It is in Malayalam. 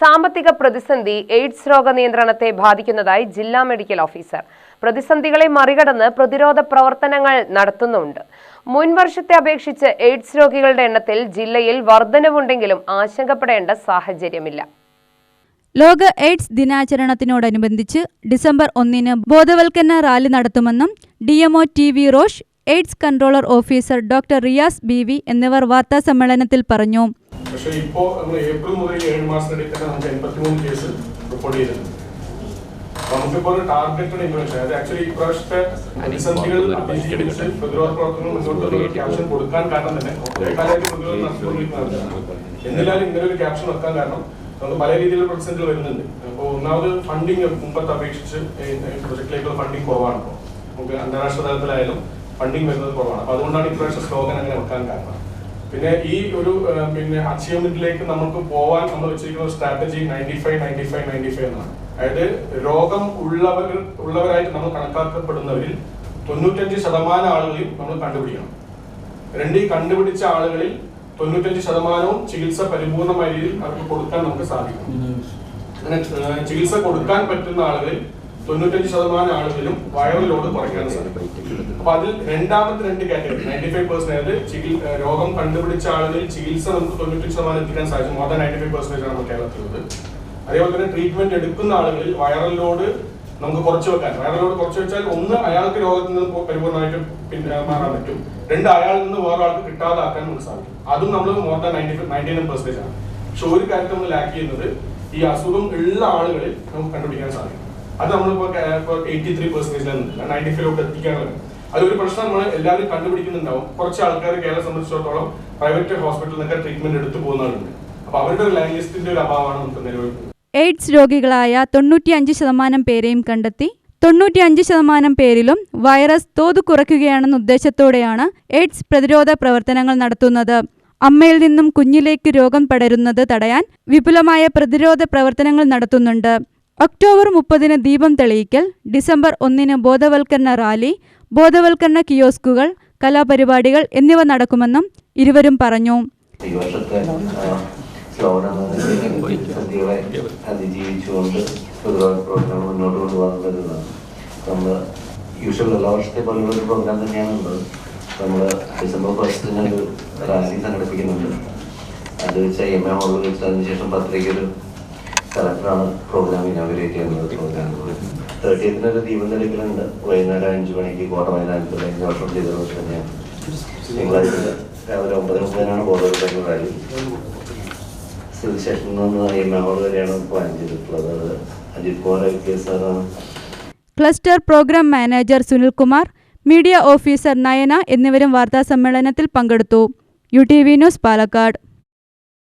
സാമ്പത്തിക പ്രതിസന്ധി എയ്ഡ്സ് രോഗ നിയന്ത്രണത്തെ ബാധിക്കുന്നതായി ജില്ലാ മെഡിക്കൽ ഓഫീസർ. പ്രതിസന്ധികളെ മറികടന്ന് പ്രതിരോധ പ്രവർത്തനങ്ങൾ നടത്തുന്നുണ്ട്. മുൻ വർഷത്തെ അപേക്ഷിച്ച് എയ്ഡ്സ് രോഗികളുടെ എണ്ണത്തിൽ ജില്ലയിൽ വർധനവുണ്ടെങ്കിലും ആശങ്കപ്പെടേണ്ട സാഹചര്യമില്ല. ലോക എയ്ഡ്സ് ദിനാചരണത്തിനോടനുബന്ധിച്ച് ഡിസംബർ ഒന്നിന് ബോധവൽക്കരണ റാലി നടത്തുമെന്നും D MO T V Rosh AIDS controller officer doctor Riyas B V എന്നിവർ വാർത്താസമ്മേളനത്തിൽ പറഞ്ഞു. പക്ഷേ ഇപ്പോൾ നമ്മൾ ഏപ്രിൽ മുതൽ ഏഴ് മാസത്തിനിടയിൽ തന്നെ നമുക്ക് എൺപത്തിമൂന്ന് കേസ് റിപ്പോർട്ട് ചെയ്തിട്ടുണ്ട്. നമുക്കിപ്പോൾ ഒരു ടാർഗറ്റഡ് ഇൻവെൻഷൻ അതായത് ആക്ച്വലി ഈ പ്രാവശ്യത്തെ പ്രതിസന്ധികൾ അതിജീവിച്ച് പ്രതിരോധ പ്രവർത്തനങ്ങൾ മുന്നോട്ട് ഒരു ക്യാപ്ഷൻ കൊടുക്കാൻ കാരണം തന്നെ കാലമായിട്ട് പ്രതിരോധം നടത്തിക്കൊണ്ടിരിക്കുന്നതാണ് എന്നില്ലാലും ഇങ്ങനെ ഒരു ക്യാപ്ഷൻ വെക്കാൻ കാരണം നമുക്ക് പല രീതിയിലുള്ള പ്രതിസന്ധികൾ വരുന്നുണ്ട്. അപ്പോൾ ഒന്നാമത് ഫണ്ടിങ് മുമ്പത്തെ അപേക്ഷിച്ച് പ്രൊജക്റ്റിലേക്കുള്ള ഫണ്ടിങ് കുറവാണ് ഇപ്പോൾ നമുക്ക് അന്താരാഷ്ട്ര തലത്തിലായാലും ഫണ്ടിങ് വരുന്നത് കുറവാണ്. അപ്പൊ അതുകൊണ്ടാണ് ഇപ്രാവശ്യം സ്ലോഗൻ അങ്ങനെ വെക്കാൻ കാരണം. പിന്നെ ഈ ഒരു പിന്നെ അച്ചീവ്മെന്റിലേക്ക് നമുക്ക് പോവാൻ നമ്മൾ വെച്ചിരിക്കുന്ന strategy ninety five ninety five ninety five എന്നാണ്. അതായത് രോഗം ഉള്ളവർ ഉള്ളവരായിട്ട് നമ്മൾ കണക്കാക്കപ്പെടുന്നവരിൽ തൊണ്ണൂറ്റഞ്ച് ശതമാനം ആളുകളെയും നമ്മൾ കണ്ടുപിടിക്കണം. രണ്ട് ഈ കണ്ടുപിടിച്ച ആളുകളിൽ തൊണ്ണൂറ്റഞ്ച് ശതമാനവും ചികിത്സ പരിപൂർണമായ രീതിയിൽ അവർക്ക് കൊടുക്കാൻ നമുക്ക് സാധിക്കും. അങ്ങനെ ചികിത്സ കൊടുക്കാൻ പറ്റുന്ന ആളുകളിൽ തൊണ്ണൂറ്റഞ്ച് ശതമാനം ആളുകളിലും വൈറൽ ലോഡ് കുറയ്ക്കാൻ സാധിക്കും അപ്പൊ അതിൽ രണ്ടാമത്തെ രണ്ട് കാറ്റഗറി നയന്റി ഫൈവ് പെർസെന്റ് ചികിത്സ ചികിൽ- രോഗം കണ്ടുപിടിച്ച ആളുകളിൽ ചികിത്സ നമുക്ക് തൊണ്ണൂറ്റഞ്ച് ശതമാനം എത്തിക്കാൻ സാധിച്ചു. More than ninety five percentage ആണ് നമ്മുടെ കേരളത്തിലുള്ളത്. അതേപോലെ തന്നെ ട്രീറ്റ്മെന്റ് എടുക്കുന്ന ആളുകളിൽ വൈറൽ ലോഡ് നമുക്ക് കുറച്ച് വെക്കാൻ വൈറൽ ലോഡ് കുറച്ച് വെച്ചാൽ ഒന്ന് അയാൾക്ക് രോഗത്തിൽ നിന്ന് പോ- പരിപൂർണമായിട്ട് പിന്നെ മാറാൻ പറ്റും. രണ്ട് അയാളിൽ നിന്ന് വേറെ ആൾക്ക് കിട്ടാതാക്കാൻ നമുക്ക് സാധിക്കും. അതും നമ്മൾ more than ninety five ninety nine percentage ആണ്. പക്ഷെ ഒരു കാര്യത്തിൽ നമ്മൾ ലാക്ക് ചെയ്യുന്നത് ഈ അസുഖം ഉള്ള ആളുകളിൽ നമുക്ക് കണ്ടുപിടിക്കാൻ സാധിക്കും. അത് നമ്മളിപ്പോ എയ്റ്റി ത്രീ പെർസെന്റേജിലാണ് നയന്റി ഫൈവിലോട്ട് എത്തിക്കാനുള്ളത് അതൊരു പ്രശ്നം നമ്മൾ എല്ലാവരും കണ്ടുപിടിക്കുന്നുണ്ടാവും. കുറച്ച് ആൾക്കാർ കേരളം സംബന്ധിച്ചിടത്തോളം പ്രൈവറ്റ് ഹോസ്പിറ്റലിൽ നിന്നൊക്കെ ട്രീറ്റ്മെന്റ് എടുത്തു പോകുന്നവരുണ്ട് അപ്പൊ അവരുടെ ഒരു ലാംഗ്വേജിന്റെ ഒരു അഭാവമാണ് നമുക്ക് നിലവിൽ. എയ്ഡ്സ് രോഗികളായ തൊണ്ണൂറ്റിയഞ്ച് ശതമാനം പേരെയും കണ്ടെത്തി. തൊണ്ണൂറ്റിയഞ്ച് ശതമാനം പേരിലും വൈറസ് തോത് കുറയ്ക്കുകയാണെന്ന ഉദ്ദേശത്തോടെയാണ് എയ്ഡ്സ് പ്രതിരോധ പ്രവർത്തനങ്ങൾ നടത്തുന്നത്. അമ്മയിൽ നിന്നും കുഞ്ഞിലേക്ക് രോഗം പടരുന്നത് തടയാൻ വിപുലമായ പ്രതിരോധ പ്രവർത്തനങ്ങൾ നടത്തുന്നുണ്ട്. ഒക്ടോബർ മുപ്പതിന് ദീപം തെളിയിക്കൽ ഡിസംബർ ഒന്നിന് ബോധവൽക്കരണ റാലി ബോധവൽക്കരണ കിയോസ്കുകൾ കലാപരിപാടികൾ എന്നിവ നടക്കുമെന്നും ഇരുവരും പറഞ്ഞു. ഈ വർഷത്തെ നമ്മൾ ഡിസംബർ ഒരു സംഘടിപ്പിക്കുന്നുണ്ട്. അത് വെച്ച് എം എ ഹോളിൽ വെച്ച് അതിനുശേഷം പത്രയ്ക്ക് ഒരു കളക്ടറാണ് പ്രോഗ്രാം ഇനോഗ്രേറ്റ് ചെയ്യുന്നത്. പ്രോഗ്രാം തേർട്ടീത്തിനൊരു ദീപം തെളിക്കലുണ്ട് വൈകുന്നേരം അഞ്ച് മണിക്ക് കോട്ട മൈതാനത്തിൽ കഴിഞ്ഞ വർഷം ചെയ്ത ദിവസം തന്നെയാണ്. തിങ്കളാഴ്ച രാവിലെ ഒമ്പത് മുപ്പതിനാണ് ബോധവൽക്കരണ റാലി. സിവിൽ സ്റ്റേഷനിൽ നിന്ന് എം എ ഹോൾ വരെയാണ് പ്ലാൻ ചെയ്തിട്ടുള്ളത്. അത് അജിത് കുമാർ ഐ പി സാറാണ് cluster program manager Sunilkumar media officer Nayana എന്നിവരും വാർത്താസമ്മേളനത്തിൽ പങ്കെടുത്തു. U T V news Palakkad.